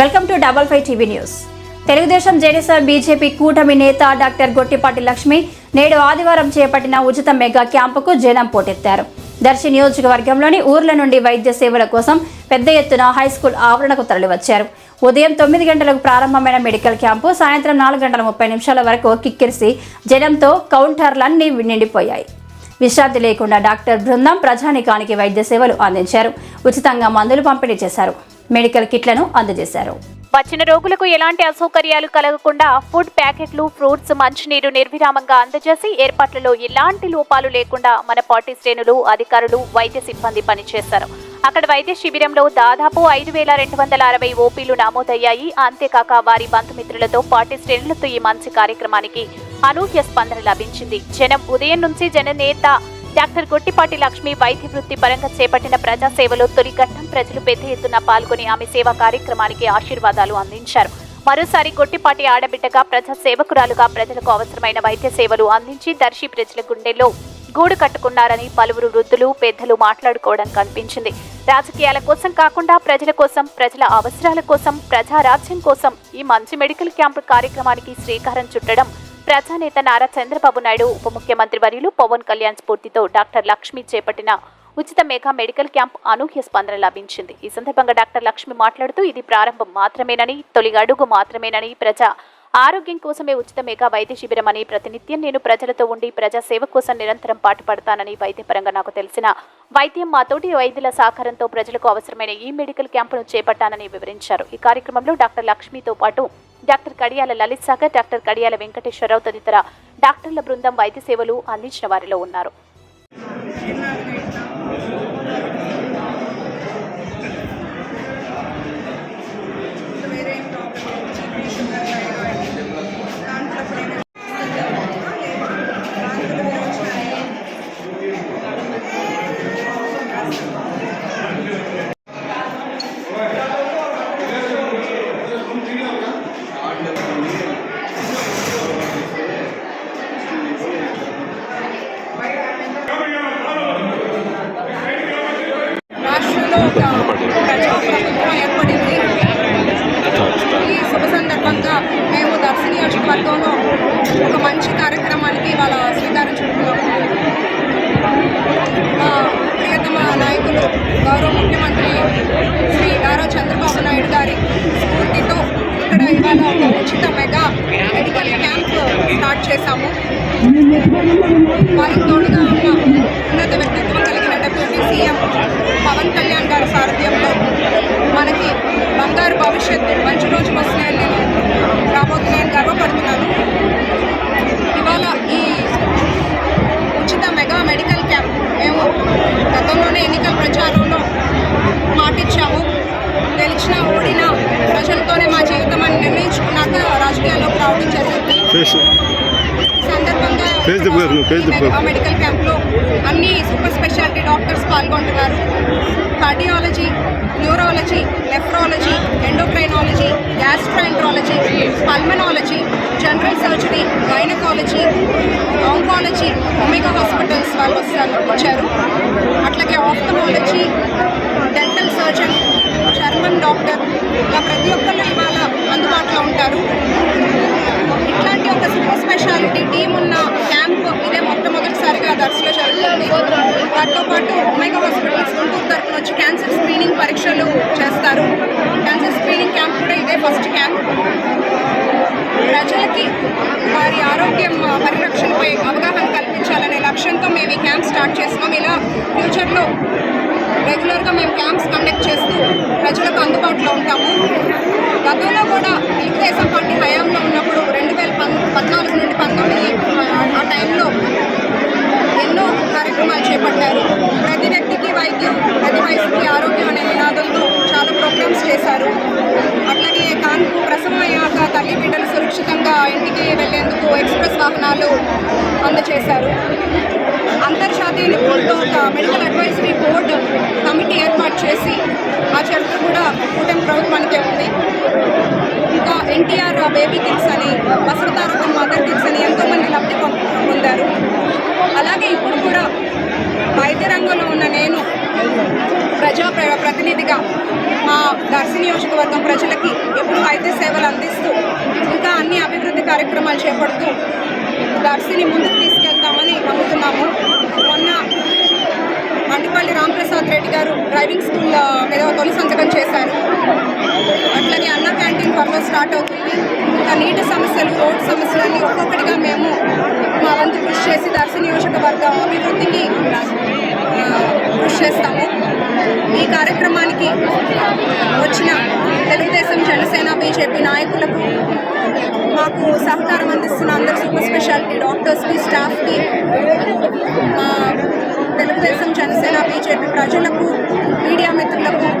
Welcome to double five TV news. Telugu Desam జేడీఎస్ఆర్ BJP కూటమి నేత doctor Gottipati Lakshmi నేడు ఆదివారం చేపట్టిన ఉచిత మెగా క్యాంపుకు జనం పోటెత్తారు. దర్శి నియోజకవర్గంలోని ఊర్ల నుండి వైద్య సేవల కోసం పెద్ద ఎత్తున హైస్కూల్ ఆవరణకు తరలివచ్చారు. ఉదయం తొమ్మిది గంటలకు ప్రారంభమైన మెడికల్ క్యాంపు సాయంత్రం నాలుగు గంటల ముప్పై నిమిషాల వరకు కిక్కిరిసి జనంతో కౌంటర్లన్నీ నిండిపోయాయి. విశ్రాంతి లేకుండా డాక్టర్ బృందం ప్రజానికానికి వైద్య సేవలు అందించారు. ఉచితంగా మందులు పంపిణీ చేశారు. మెడికల్ కిట్లను అందజేశారు. వచ్చిన రోగులకు ఎలాంటి అసౌకర్యాలు కలగకుండా ఫుడ్ ప్యాకెట్లు ఫ్రూట్స్ మంచినీరు నిర్విరామంగా అందజేసి ఏర్పాట్లలో ఎలాంటి లోపాలు లేకుండా మన పార్టీ శ్రేణులు అధికారులు వైద్య సిబ్బంది పనిచేశారు. అక్కడ వైద్య శిబిరంలో దాదాపు ఐదు వేల రెండు వందల అరవై ఓపీలు నమోదయ్యాయి. అంతేకాక వారి బంధుమిత్రులతో పార్టీ శ్రేణులతో ఈ మంచి కార్యక్రమానికి అనూహ్య స్పందన లభించింది. జనం ఉదయం నుంచి జననేత డాక్టర్ గుట్టిపాటి లక్ష్మి వైద్య వృత్తి పరంగా చేపట్టిన ప్రజాసేవలో తొలి ఘట్టం ప్రజలు పెద్ద ఎత్తున పాల్గొని ఆమె సేవా కార్యక్రమానికి ఆశీర్వాదాలు అందించారు. మరోసారి గొట్టిపాటి ఆడబిడ్డగా ప్రజా సేవకురాలుగా ప్రజలకు అవసరమైన వైద్య సేవలు అందించి దర్శి ప్రజల గుండెల్లో గూడు కట్టుకున్నారని పలువురు వృద్ధులు పెద్దలు మాట్లాడుకోవడం కనిపించింది. రాజకీయాల కోసం కాకుండా ప్రజల కోసం ప్రజల అవసరాల కోసం ప్రజారాజ్యం కోసం ఈ మంచి మెడికల్ క్యాంపు కార్యక్రమానికి శ్రీకారం చుట్టడం ప్రజానేత నారా చంద్రబాబు నాయుడు ఉప ముఖ్యమంత్రి వర్యులు పవన్ కళ్యాణ్ స్ఫూర్తితో డాక్టర్ లక్ష్మి చేపట్టిన ఉచిత మేఘా మెడికల్ క్యాంప్ అనూహ్య స్పందన లభించింది. ఈ సందర్భంగా డాక్టర్ లక్ష్మి మాట్లాడుతూ ఇది ప్రారంభం మాత్రమేనని తొలి అడుగు మాత్రమేనని ప్రజా ఆరోగ్యం కోసమే ఉచిత మేఘా వైద్య శిబిరం అని ప్రతినిత్యం నేను ప్రజలతో ఉండి ప్రజా సేవ కోసం నిరంతరం పాటుపడతానని వైద్యపరంగా నాకు తెలిసిన వైద్యం మాతోటి వైద్యుల సహకారంతో ప్రజలకు అవసరమైన ఈ మెడికల్ క్యాంపును చేపట్టానని వివరించారు. ఈ కార్యక్రమంలో డాక్టర్ లక్ష్మితో పాటు డాక్టర్ కడియాల లలిత్ సాగర్ డాక్టర్ కడియాల వెంకటేశ్వరరావు తదితర డాక్టర్ల బృందం వైద్య సేవలు అందించిన వారిలో ఉన్నారు. ఏర్పడింది ఈ శుభ సందర్భంగా మేము దర్శి నియోజకవర్గంలో ఒక మంచి కార్యక్రమానికి వాళ్ళ శ్రీకారం చుడుతున్నాము మా ప్రియతమ నాయకులు గౌరవ ముఖ్యమంత్రి శ్రీ నారా చంద్రబాబు నాయుడు గారి స్ఫూర్తితో ఇక్కడ ఇవాళ ఉచిత మెగా మెడికల్ క్యాంప్ స్టార్ట్ చేశాము. వారికి తోడుగా ఉన్న ఉన్నత వ్యక్తిత్వం కలిగిన డెప్యూటీ సీఎం పవన్ కళ్యాణ్ గారి సారథ్యంలో మనకి బంగారు భవిష్యత్తు మంచి రోజులు వస్తున్నాయని నేను రాబోతున్నాయని గర్వపడుతున్నాను. ఇవాళ ఈ ఉచిత మెగా మెడికల్ క్యాంప్ మేము గతంలోనే ఎన్నికల ప్రచారంలో మాటిచ్చాము. గెలిచినా ఓడినా ప్రజలతోనే మా జీవితం అని నిర్ణయించుకున్నాక రాజకీయాల్లోకి రావడం జరిగింది. సందర్భంగా మెడికల్ క్యాంప్లో అన్ని సూపర్ స్పెషాలిటీ డాక్టర్స్ పాల్గొంటున్నారు. Cardiology neurology nephrology endocrinology gastroenterology pulmonology general surgery gynaecology oncology Omega hospitals వాళ్ళు వస్తారు వచ్చారు. అట్లాగే ophthalmology dental surgeon German doctor ఇలా ప్రతి ఒక్కళ్ళు ఇవాళ అందుబాటులో ఉంటారు. ఇట్లాంటి ఒక సూపర్ స్పెషాలిటీ టీమ్ ఉన్న మొట్టమొదటిసారిగా జరుగుతుంది వాటితో పాటు ఒమేగా హాస్పిటల్స్ గుంటూరు తరఫున వచ్చి క్యాన్సర్ స్క్రీనింగ్ పరీక్షలు చేస్తారు. క్యాన్సర్ స్క్రీనింగ్ క్యాంప్ కూడా ఇదే ఫస్ట్ క్యాంప్ ప్రజలకి వారి ఆరోగ్యం పరిరక్షణపై అవగాహన కల్పించాలనే లక్ష్యంతో మేము ఈ క్యాంప్ స్టార్ట్ చేస్తున్నాం. ఇలా ఫ్యూచర్లో రెగ్యులర్గా మేము క్యాంప్స్ కండక్ట్ చేస్తూ ప్రజలకు అందుబాటులో ఉంటాము. గతంలో కూడా Telugu Desam medical advisory board committee ఏర్పాటు చేసి ఆ చరిత్ర కూడా కూటమి ప్రభుత్వానికే ఉంది. ఇంకా ఎన్టీఆర్ బేబీ కిట్స్ అని బసవతారకం మదర్ కిట్స్ అని ఎంతోమంది లబ్ధి పొందారు. అలాగే ఇప్పుడు కూడా వైద్య రంగంలో ఉన్న నేను ప్రజా ప్రతినిధిగా మా దర్శి నియోజకవర్గం ప్రజలకి ఎప్పుడు వైద్య సేవలు అందిస్తూ ఇంకా అన్ని అభివృద్ధి కార్యక్రమాలు చేపడుతూ దర్శిని ముందుకు తీసుకెళ్తామని నమ్ముతున్నాము. మొన్న అడ్డిపల్లి రామప్రసాద్ రెడ్డి గారు డ్రైవింగ్ స్కూల్ మీద తొలి సంతకం చేశారు. అట్లాగే అన్న క్యాంటీన్ త్వరలో స్టార్ట్ అవుతుంది. ఇంకా నీటి సమస్యలు రోడ్ సమస్యలన్నీ ఒక్కొక్కటిగా మేము మా వంతు కృషి చేసి దర్శ నియోజకవర్గ అభివృద్ధికి కృషి చేస్తాము. ఈ కార్యక్రమానికి వచ్చిన తెలుగుదేశం జనసేన బీజేపీ నాయకులకు మాకు సహకారం అందిస్తున్న అందరు సూపర్ స్పెషాలిటీ డాక్టర్స్కి స్టాఫ్కి మా తెలుగుదేశం చెప్పి ప్రజలకు మీడియా మిత్రులకు